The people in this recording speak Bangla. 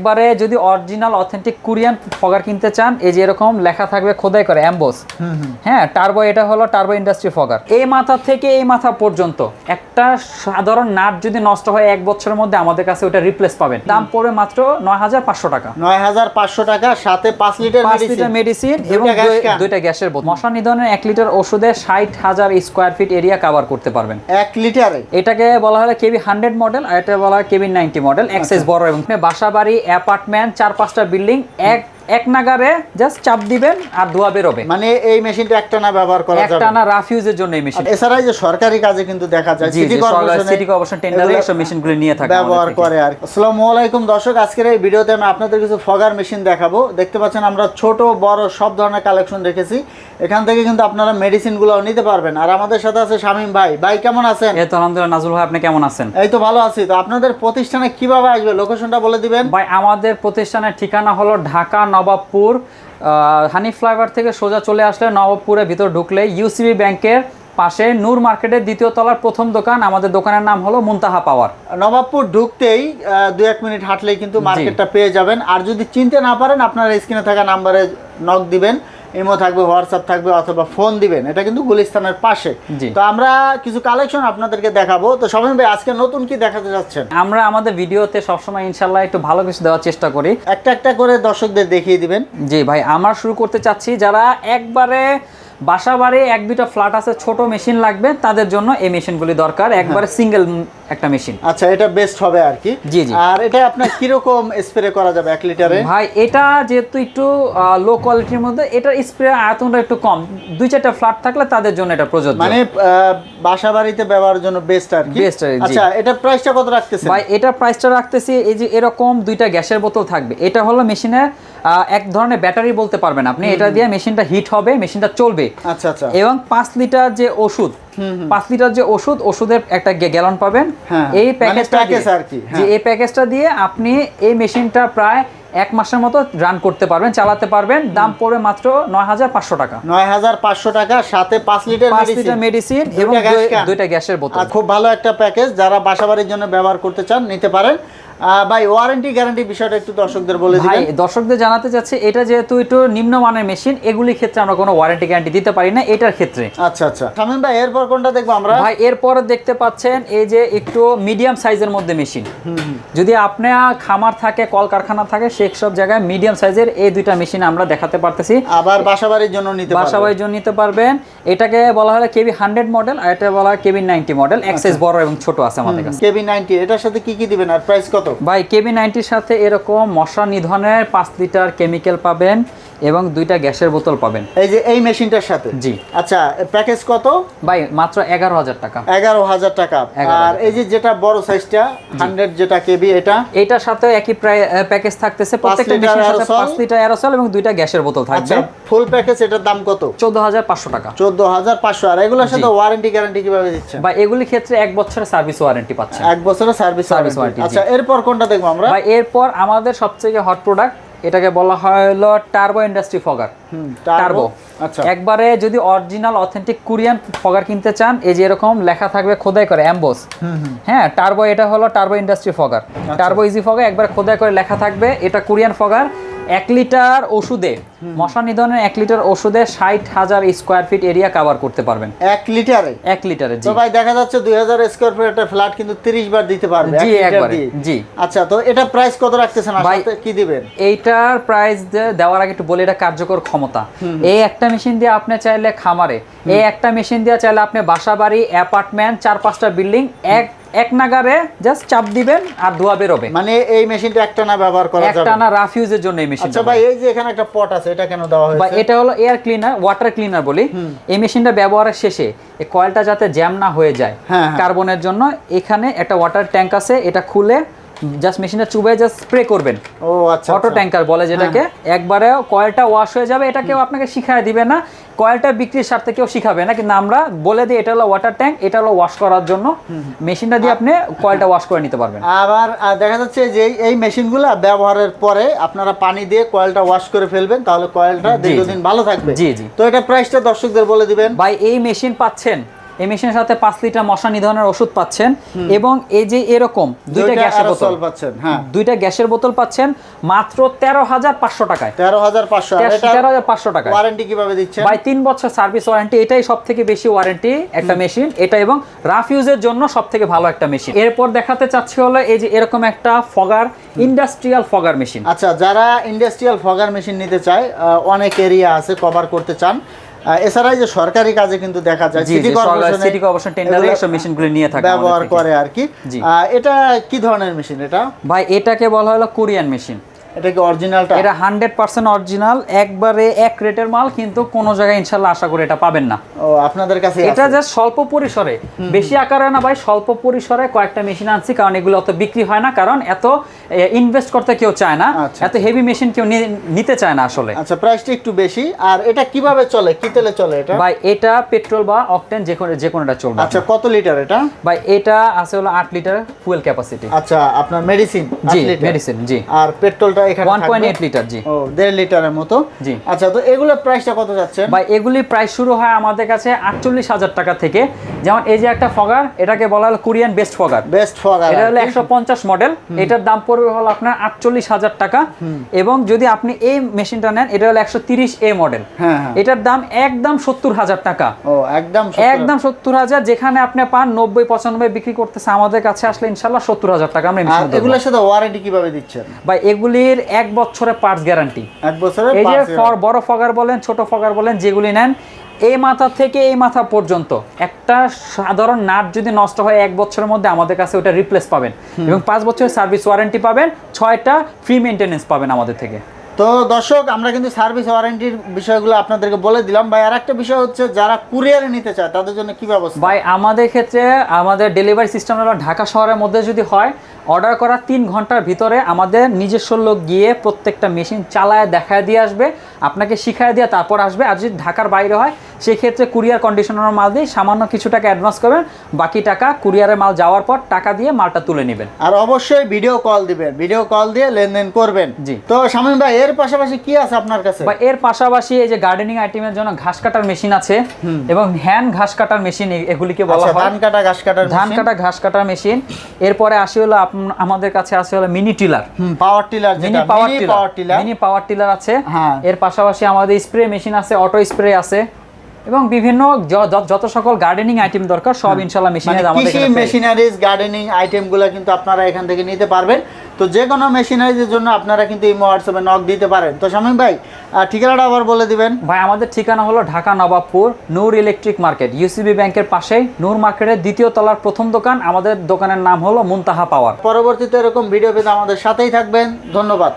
একবারে যদি অরিজিনাল অথেন্টিক কোরিয়ান ফগার কিনতে চান এই যে এরকম লেখা থাকবে খোদাই করে অ্যাম্বোস হ্যাঁ টার্বো এটা হলো টার্বো ইন্ডাস্ট্রি ফগার এই মাথা থেকে এই মাথা পর্যন্ত একটা সাধারণ নাট যদি নষ্ট হয় এক বছরের মধ্যে আমাদের কাছে ওটা রিপ্লেস পাবেন। দাম পড়বে মাত্র নয় হাজার পাঁচশো টাকা। নয় হাজার পাঁচশো টাকা সাথে পাঁচ লিটার পাঁচ লিটার মেডিসিন এবং দুইটা গ্যাসের বোতল। মশা নিধনের এক লিটার ওষুধে ষাট হাজার স্কোয়ার ফিট এরিয়া কভার করতে পারবেন। এক লিটারে? এটাকে বলা হয় কেবি হান্ড্রেড মডেল আর এটা বলা হয় কেবি নাইনটি মডেল এক্সেস বড় এবং বাসা বাড়ি অ্যাপার্টমেন্ট চার পাঁচটা বিল্ডিং এক এক নাগারে জাস্ট চাপ দিবেন আর ধোয়া বেরোবে। মানে এই মেশিনটা একটা না ব্যবহার করা যাবে একটা না রাফ ইউজের জন্য এই মেশিন। এছাড়া এই যে সরকারি কাজে কিন্তু দেখা যায় সিটি কর্পোরেশনে সিটি কর্পোরেশন টেন্ডারে এইসব মেশিনগুলো নিয়ে থাকে ব্যবহার করে আর আসসালামু আলাইকুম দর্শক আজকের এই ভিডিওতে আমি আপনাদের কিছু ফগার মেশিন দেখাবো। দেখতে পাচ্ছেন আমরা ছোট বড় সব ধরনের কালেকশন রেখেছি। এখান থেকে কিন্তু আপনারা মেডিসিনগুলো নিতে পারবেন। আর আমাদের সাথে আছে শামীম ভাই। ভাই কেমন আছেন? এই তো আলহামদুলিল্লাহ নাজুল ভাই আপনি কেমন আছেন? এই তো ভালো আছি। তো আপনাদের প্রতিষ্ঠানে কীভাবে আসবে? লোকেশনটা বলে দিবেন। ভাই আমাদের প্রতিষ্ঠানের ঠিকানা হলো ঢাকা নবাবপুর হানি ফ্লাইওভার থেকে সোজা চলে আসলে নবাবপুরের ভিতর ঢুকলে ইউসিবি ব্যাংকের পাশে নূর মার্কেটের দ্বিতীয় তলার প্রথম দোকান। আমাদের দোকানের নাম হলো মুনতাহা পাওয়ার। নবাবপুর ঢুকতেই দু এক মিনিট হাঁটলেই কিন্তু মার্কেটটা পেয়ে যাবেন। আর যদি চিনতে না পারেন আপনারা স্ক্রিনে থাকা নাম্বারে নক দিবেন। ইমো থাকবে হোয়াটসঅ্যাপ থাকবে অথবা ফোন দিবেন। এটা কিন্তু গুলিস্তানের পাশে। তো আমরা কিছু কালেকশন আপনাদেরকে দেখাবো। তো সবাই ভাই আজকে নতুন কি দেখাতে যাচ্ছেন? আমরা আমাদের ভিডিওতে সবসময় ইনশাল্লাহ একটু ভালো কিছু দেওয়ার চেষ্টা করি। একটা একটা করে দর্শকদের দেখিয়ে দিবেন। জি ভাই আমরা শুরু করতে চাচ্ছি যারা একবারে বাসা বাড়ি এক দুইটা ফ্ল্যাট আছে ছোট মেশিন লাগবে তাদের জন্য এই মেশিনগুলি দরকার। একবারে সিঙ্গেল একটা মেশিন আচ্ছা এটা বেস্ট হবে আর কি। জি, জি। আর এটা আপনার কীরকম স্প্রে করা যাবে এক লিটারে? ভাই এটা যেহেতু একটু লো কোয়ালিটির মধ্যে এটার স্প্রে আয়তনটা একটু কম। দুই চারটা ফ্ল্যাট থাকলে তাদের জন্য এটা প্রযোজ্য। মানে বাসা বাড়িতে ব্যবহারের জন্য বেস্ট আর কি? জি। আচ্ছা এটা প্রাইসটা কত রাখতেছেন? ভাই এটার প্রাইসটা রাখতেছি এই যে এরকম দুইটা গ্যাসের বোতল থাকবে। এটা হলো মেশিনের এক ধরনের ব্যাটারি বলতে পারবেন আপনি। এটা দিয়ে মেশিনটা হিট হবে মেশিনটা চলবে। আচ্ছা আচ্ছা। এবং পাঁচ লিটার যে ওষুধ পাঁচ লিটার যে ওষুধ ওষুধের একটা গ্যালন পাবেন। হ্যাঁ, এই মানে প্যাকেজটা আর কি, যে হ্যাঁ। এই প্যাকেজটা দিয়ে আপনি এই মেশিনটা প্রায় এক মাসের মতো রান করতে পারবেন চালাতে পারবেন। দাম পড়বে মাত্র নয় হাজার পাঁচশো টাকা। নয় হাজার পাঁচশো টাকা সাথে পাঁচ লিটার পাঁচ লিটার মেডিসিন এবং। দুইটা গ্যাসের বোতল। খুব ভালো একটা প্যাকেজ যারা বাসাবাড়ির জন্য ব্যবহার করতে চান নিতে পারেন। ভাই ওয়ারেন্টি গ্যারান্টি বিষয়টা একটু দর্শকদের বলে ভাই দর্শকদের জানাতে চাচ্ছি এটা যেহেতু একটু নিম্নমানের মেশিন এগুলির ক্ষেত্রে আমরা কোনো ওয়ারেন্টি গ্যারান্টি দিতে পারি না এটার ক্ষেত্রে। আচ্ছা আচ্ছা। শামীম ভাই এরপর কোনটা দেখব আমরা? ভাই এরপর দেখতে পাচ্ছেন এই যে একটু মিডিয়াম সাইজের মধ্যে মেশিন যদি আপনার খামার থাকে কলকারখানা থাকে সেই সব জায়গায় মিডিয়াম সাইজের এই দুইটা মেশিন আমরা দেখাতে পারতেছি। আবার বাসাবাড়ির জন্য নিতে বাসাবাড়ির জন্য নিতে পারবেন। এটাকে বলা হয় কেবি হান্ড্রেড মডেল আর এটা বলা হয় কেবি নাইনটি মডেল বড় এবং ছোট আছে আমাদের কাছে। কেবি নাইনটি এটার সাথে কি কি দিবেন? আর প্রাইস কত? ভাই কেবি নাইনটির সাথে এরকম মশা নিধনের পাঁচ লিটার কেমিক্যাল পাবেন। এবং দুইটা গ্যাসের বোতল পাবেন। এই যে এই মেশিনটার সাথে? জি। আচ্ছা প্যাকেজ কত? ভাই মাত্র এগারো হাজার টাকা। এগারো হাজার টাকা। 11,000 আর এই যে যেটা বড় সাইজটা হান্ড্রেড যেটা কেবি এটা? এইটার সাথে একই প্রায় প্যাকেজ থাকতেছে। প্রত্যেকটা মেশিনের সাথে। পাঁচ লিটার অ্যারোসল এবং দুইটা গ্যাসের বোতল থাকবে। আচ্ছা ফুল প্যাকেজ এটার দাম কত? চোদ্দ হাজার পাঁচশো টাকা। চোদ্দ হাজার পাঁচশো। আর এগুলোর সাথে ওয়ারেন্টি গ্যারান্টি কীভাবে দিচ্ছেন? বা এগুলির ক্ষেত্রে এক বছরের সার্ভিস ওয়ারেন্টি পাচ্ছে এক বছরের সার্ভিস warranty, জি। আচ্ছা এরপর কোনটা দেখব আমরা? বা এরপর আমাদের সবথেকে হট প্রোডাক্ট এটাকে বলা হয় হলো টার্বো ইন্ডাস্ট্রি ফগার। টার্বো আচ্ছা। একবারে যদি অরিজিনাল অথেন্টিক কোরিয়ান ফগার কিনতে চান এই যে এরকম লেখা থাকবে খোদাই করে অ্যাম্বোস হ্যাঁ টার্বো এটা হলো turbo industry fogger. Turbo easy fogger একবার খোদাই করে লেখা থাকবে এটা কোরিয়ান ফগার এক লিটার ওষুধে মশা নিধনের এক লিটার ওষুধে ষাট হাজার স্কোয়ার ফিট এরিয়া কভার করতে পারবেন। এক লিটারে? এক লিটারে তো ভাই দেখা যাচ্ছে দুই হাজার স্কোয়ার ফিট একটা ফ্ল্যাট কিন্তু তিরিশ বার দিতে পারবে জি, একবারে। জি। আচ্ছা তো এটা প্রাইস কত রাখতেছেন? ভাই- কি দিবেন? এইটার প্রাইস দেওয়ার আগে একটু বলি এটা কার্যকর ক্ষমতা। এই একটা মেশিন দিয়ে আপনি চাইলে খামারে এই একটা মেশিন দিয়ে চাইলে আপনি বাসা বাড়ি অ্যাপার্টমেন্ট চার পাঁচটা বিল্ডিং এক এক নাগারে জাস্ট চাপ দিবেন আর ধোয়া বেরোবে। মানে এই মেশিনটা একটা না ব্যবহার করা একটা যাবে না রাফ ইউজের জন্য এই মেশিন আচ্ছা ভাই এই যে এখানে একটা পট আছে এটা কেন দেওয়া বা এটা হলো এয়ার ক্লিনার ওয়াটার ক্লিনার বলি। এই মেশিনটা ব্যবহারের শেষে এই কয়েলটা যাতে জ্যাম না হয়ে যায় হ্যাঁ, হ্যাঁ। কার্বনের জন্য এখানে একটা ওয়াটার ট্যাঙ্ক আছে এটা খুলে জাস্ট মেশিনটা চুবে জাস্ট স্প্রে করবেন। ও আচ্ছা অটো আচ্ছা। ট্যাঙ্কার বলে যেটাকে। একবারে কয়েলটা ওয়াশ হয়ে যাবে এটা কেউ আপনাকে শিখায় দিবে না। কয়েলটা বিক্রির স্বার্থে কেউ শিখাবে না কিন্তু আমরা বলে দিই এটা হলো ওয়াটার ট্যাঙ্ক এটা হলো ওয়াশ করার জন্য। মেশিনটা দিয়ে আপনি কয়েলটা ওয়াশ করে নিতে পারবেন। আবার দেখা যাচ্ছে যে এই- এই মেশিনগুলো ব্যবহারের পরে আপনারা পানি দিয়ে কয়েলটা ওয়াশ করে ফেলবেন তাহলে কয়েলটা দীর্ঘদিন ভালো থাকবে। জি, জি। তো এটা প্রাইসটা দর্শকদের বলে দিবেন। ভাই এই মেশিন পাচ্ছেন এই মেশিনের সাথে পাঁচ লিটার মশা নিধনের ওষুধ পাচ্ছেন এবং এই যে এরকম দুইটা গ্যাসের বোতল। পাচ্ছেন হ্যাঁ। দুইটা গ্যাসের বোতল পাচ্ছেন মাত্র তেরো হাজার পাঁচশো টাকায়। তেরো হাজার পাঁচশো তেরো হাজার পাঁচশো টাকায়। ওয়ারেন্টি কীভাবে দিচ্ছেন? বাই তিন বছর সার্ভিস ওয়ারেন্টি এটাই সব থেকে বেশি ওয়ারেন্টি একটা মেশিন এটা এবং রাফ ইউজের জন্য সব থেকে ভালো একটা মেশিন এরপর দেখাতে চাচ্ছি হলো এই যে এরকম একটা ফগার ইন্ডাস্ট্রিয়াল ফগার মেশিন আচ্ছা যারা ইন্ডাস্ট্রিয়াল ফগার মেশিন নিতে চায় অনেক এরিয়া আছে কভার করতে চান। এছাড়া যে সরকারি কাজে কিন্তু দেখা যায় সিটি কর্পোরেশন টেন্ডারে এইসব মেশিনগুলো নিয়ে থাকে ব্যবহার করে আর কি। আহ, এটা কি ধরনের মেশিন এটা? ভাই এটাকে বলা হলো কোরিয়ান মেশিন এটা কি অরিজিনালটা এটা হান্ড্রেড পার্সেন্ট অরিজিনাল একবারে এক রেটের মাল কিন্তু কোনো জায়গায় ইনশাল্লাহ আশা করি এটা পাবেন না। ও আপনাদের কাছে এটা জাস্ট স্বল্প পরিসরে। বেশি আকারে না ভাই স্বল্প পরিসরে কয়েকটা মেশিন আনছি কারণ এগুলো অত বিক্রি হয় না কারণ এত ইনভেস্ট করতে কেউ চায় না আচ্ছা। এত হেভি মেশিন কেউ নিতে চায় না আসলে। আচ্ছা প্রাইসটা একটু বেশি। আর এটা কীভাবে চলে? কি তেলে চলে এটা? ভাই এটা পেট্রোল বা অকটেন যে কোনো যে কোনোটা চলবে আচ্ছা কত লিটার এটা? ভাই এটা আছে হলো আট লিটার ফুয়েল ক্যাপাসিটি আচ্ছা আপনার মেডিসিন জি মেডিসিন জি। আর পেট্রোলটা এখানে ওয়ান পয়েন্ট থাকবে? এইট লিটার জি। ও দেড় লিটারের মতো। জি। আচ্ছা তো এগুলোর প্রাইসটা কত যাচ্ছেন? ভাই এগুলি প্রাইস শুরু হয় আমাদের কাছে আটচল্লিশ হাজার টাকা থেকে। যেমন এই যে একটা ফগার এটাকে বলা হলো Korean best fogger. Best fogger এটা হলো একশো পঞ্চাশ মডেল এটার দাম পড়বে হলো আপনার আটচল্লিশ হাজার টাকা। এবং যদি আপনি এই মেশিনটা নেন এটা হলো একশো তিরিশ এ মডেল হ্যাঁ এটার দাম একদম সত্তর হাজার টাকা। ও একদম একদম সত্তর হাজার যেখানে আপনি পান নব্বই পঁচানব্বই বিক্রি করতেছে আমাদের কাছে আসলে সত্তর হাজার টাকা আমরা এগুলোর সাথে ওয়ারেন্টি কীভাবে দিচ্ছেন? ভাই এগুলির এক বছরের পার্টস গ্যারান্টি এক বছরের এই যে ফর- বড় ফগার বলেন ছোট ফগার বলেন যেগুলি নেন এই মাথা থেকে এই মাথা পর্যন্ত একটা সাধারণ নাট যদি নষ্ট হয় এক বছরের মধ্যে আমাদের কাছে ওটা রিপ্লেস পাবেন। এবং পাঁচ বছরের সার্ভিস ওয়ারেন্টি পাবেন ছয়টা ফ্রি মেনটেনেন্স পাবেন আমাদের থেকে। তো দর্শক, আমরা কিন্তু সার্ভিস ওয়ারেন্টির বিষয়গুলো আপনাদেরকে বলে দিলাম। ভাই আর একটা বিষয় হচ্ছে, যারা কুরিয়ারে নিতে চায়, তাদের জন্য কি ব্যবস্থা? ভাই, আমাদের ক্ষেত্রে আমাদের ডেলিভারি সিস্টেম হলো ঢাকা শহরের মধ্যে যদি হয়, অর্ডার করার তিন ঘণ্টার ভিতরে আমাদের নিজস্ব লোক গিয়ে প্রত্যেকটা মেশিন চালায়, দেখায় দিয়ে আসবে, আপনাকে শিখায় দিয়ে তারপর আসবে। আর যদি ঢাকার বাইরে হয় সেক্ষেত্রে কুরিয়ার কন্ডিশনার মাল দিয়ে সামান্য কিছু টাকা অ্যাডভান্স করবেন বাকি টাকা কুরিয়ারের মাল যাওয়ার পর টাকা দিয়ে মালটা তুলে নেবেন। আর অবশ্যই ভিডিও কল দিবেন ভিডিও কল দিয়ে লেনদেন করবেন। জি। তো শামীম ভাই এর পাশাপাশি কি আছে আপনার কাছে? বা এর পাশাপাশি এই যে গার্ডেনিং আইটেমের জন্য ঘাস কাটার মেশিন আছে এবং হ্যান্ড ঘাস কাটার মেশিন এগুলিকে বলা আচ্ছা হয়। ধান কাটা ঘাস কাটার ধান কাটা ঘাস কাটার মেশিন এরপরে আসি হলো আমাদের কাছে আসে হলো mini tiller power tiller mini power tiller power tiller mini power tiller আছে। হ্যাঁ। এর পাশাপাশি আমাদের স্প্রে মেশিন আছে অটো স্প্রে আছে। এবং বিভিন্ন যত সকল গার্ডেনিং আইটেম দরকার সব ইনশাল্লাহ মেশিনে আমাদের কৃষি মেশিনারিজ গার্ডেনিং আইটেমগুলো কিন্তু আপনারা এখান থেকে নিতে পারবেন। তো যে কোনো মেশিনারিজের জন্য আপনারা কিন্তু এই হোয়াটসঅ্যাপে নক দিতে পারেন। তো শামীম ভাই ঠিকানাটা আবার বলে দিবেন। ভাই আমাদের ঠিকানা হলো Dhaka Nawabpur Noor electric market UCB ব্যাংকের পাশেই নূর মার্কেটের দ্বিতীয় তলার প্রথম দোকান। আমাদের দোকানের নাম হলো মুনতাহা পাওয়ার। পরবর্তীতে এরকম ভিডিও পেতে আমাদের সাথেই থাকবেন। ধন্যবাদ।